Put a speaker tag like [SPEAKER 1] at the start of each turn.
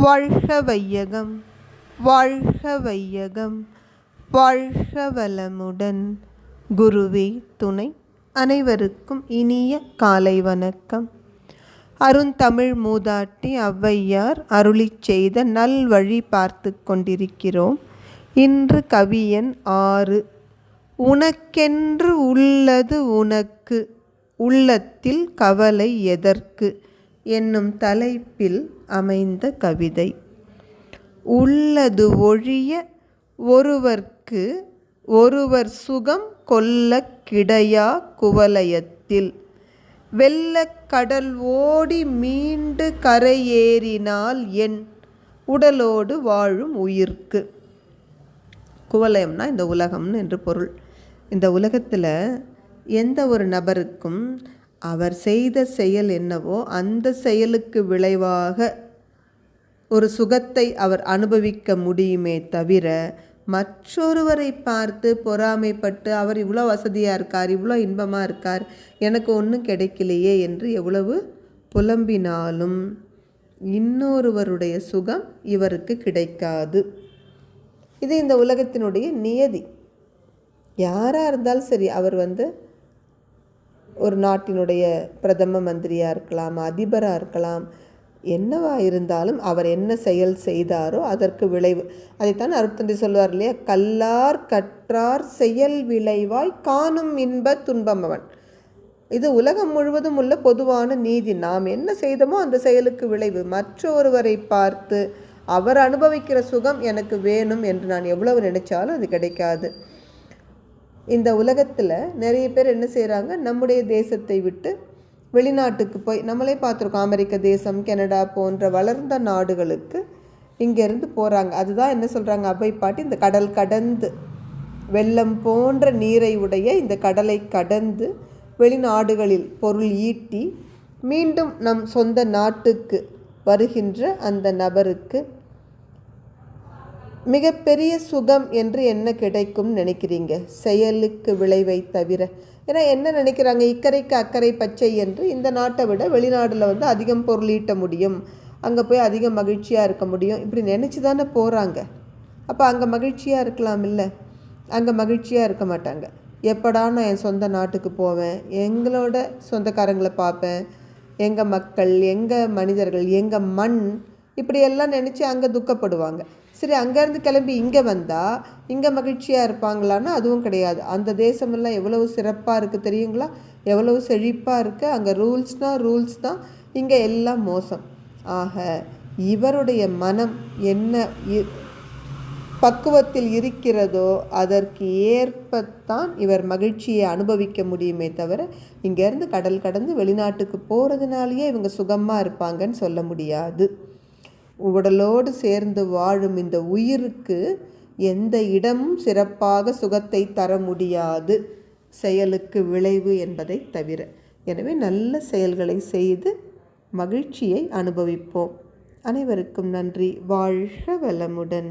[SPEAKER 1] வாழ்க வையகம் வாழ்க வையகம் வாழ்க வளமுடன் குருவே துணை அனைவருக்கும் இனிய காலை வணக்கம். அருந்தமிழ் மூதாட்டி ஔவையார் அருளிச் செய்த நல்வழி பார்த்து கொண்டிருக்கிறோம். இன்று கவியன் ஆறு. உனக்கென்று உள்ளது உனக்கு உள்ளத்தில் கவலை எதற்கு? என்னும் தலைப்பில் அமைந்த கவிதை. உள்ளது ஒழிய ஒருவர்க்கு ஒருவர் சுகம் கொல்ல கிடையா குவலயத்தில். வெள்ளக் கடல் ஓடி மீண்டு கரையேறினால் என் உடலோடு வாழும் உயிர்க்கு. குவலயம்னா இந்த உலகம்னு என்று பொருள். இந்த உலகத்தில் எந்த ஒரு நபருக்கும் அவர் செய்த செயல் என்னவோ அந்த செயலுக்கு விளைவாக ஒரு சுகத்தை அவர் அனுபவிக்க முடியுமே தவிர மற்றொருவரை பார்த்து பொறாமைப்பட்டு அவர் இவ்வளோ வசதியாக இருக்கார் இவ்வளோ இன்பமாக இருக்கார் எனக்கு ஒன்றும் கிடைக்கலையே என்று எவ்வளவு புலம்பினாலும் இன்னொருவருடைய சுகம் இவருக்கு கிடைக்காது. இது இந்த உலகத்தினுடைய நியதி. யாராக இருந்தாலும் சரி அவர் வந்து ஒரு நாட்டினுடைய பிரதம மந்திரியாக இருக்கலாம் அதிபராக இருக்கலாம் என்னவா இருந்தாலும் அவர் என்ன செயல் செய்தாரோ அதற்கு விளைவு. அதைத்தான் அருட்தந்தை சொல்வார் இல்லையா? கல்லார் கற்றார் செயல் விளைவாய் காணும் இன்ப துன்பம் அவன். இது உலகம் முழுவதும் உள்ள பொதுவான நீதி. நாம் என்ன செய்தோமோ அந்த செயலுக்கு விளைவு. மற்றொருவரை பார்த்து அவர் அனுபவிக்கிற சுகம் எனக்கு வேணும் என்று நான் எவ்வளவு நினைச்சாலும் அது கிடைக்காது. இந்த உலகத்தில் நிறைய பேர் என்ன செய்கிறாங்க நம்முடைய தேசத்தை விட்டு வெளிநாட்டுக்கு போய் நம்மளே பார்த்துருக்கோம். அமெரிக்க தேசம் கெனடா போன்ற வளர்ந்த நாடுகளுக்கு இங்கேருந்து போகிறாங்க அதுதான் என்ன சொல்கிறாங்க அவை பாட்டி இந்த கடல் கடந்து வெள்ளம் போன்ற நீரை உடைய இந்த கடலை கடந்து வெளிநாடுகளில் பொருள் ஈட்டி மீண்டும் நம் சொந்த நாட்டுக்கு வருகின்ற அந்த நபருக்கு மிகப்பெரிய சுகம் என்று என்ன கிடைக்கும் நினைக்கிறீங்க? செயலுக்கு விளைவை தவிர. ஏன்னா என்ன நினைக்கிறாங்க? இக்கரைக்கு அக்கறை பச்சை என்று இந்த நாட்டை விட வெளிநாட்டில் வந்து அதிகம் பொருளீட்ட முடியும். அங்கே போய் அதிக மகிழ்ச்சியாக இருக்க முடியும். இப்படி நினச்சி தானே போகிறாங்க அப்போ அங்கே மகிழ்ச்சியாக இருக்கலாம் இல்லை? அங்கே மகிழ்ச்சியாக இருக்க மாட்டாங்க. எப்படா நான் என் சொந்த நாட்டுக்கு போவேன்? எங்களோட சொந்தக்காரங்களை பார்ப்பேன். எங்கள் மக்கள் எங்கள் மனிதர்கள் எங்கள் மண் இப்படியெல்லாம் நினச்சி அங்கே துக்கப்படுவாங்க. சரி அங்கேருந்து கிளம்பி இங்கே வந்தால் இங்கே மகிழ்ச்சியாக இருப்பாங்களான்னா அதுவும் கிடையாது. அந்த தேசமெல்லாம் எவ்வளவு சிறப்பாக இருக்குது தெரியுங்களா? எவ்வளவு செழிப்பாக இருக்குது அங்கே ரூல்ஸ்னால் ரூல்ஸ் தான் இங்கே எல்லாம் மோசம். ஆக இவருடைய மனம் என்ன பக்குவத்தில் இருக்கிறதோ அதற்கு ஏற்பத்தான் இவர் மகிழ்ச்சியை அனுபவிக்க முடியுமே தவிர இங்கேருந்து கடல் கடந்து வெளிநாட்டுக்கு போகிறதுனாலேயே இவங்க சுகமாக இருப்பாங்கன்னு சொல்ல முடியாது. உடலோடு சேர்ந்து வாழும் இந்த உயிருக்கு எந்த இடமும் சிறப்பாக சுகத்தை தர முடியாது. செயலுக்கு விளைவு என்பதை தவிர. எனவே நல்ல செயல்களை செய்து மகிழ்ச்சியை அனுபவிப்போம். அனைவருக்கும் நன்றி. வாழ்க வளமுடன்.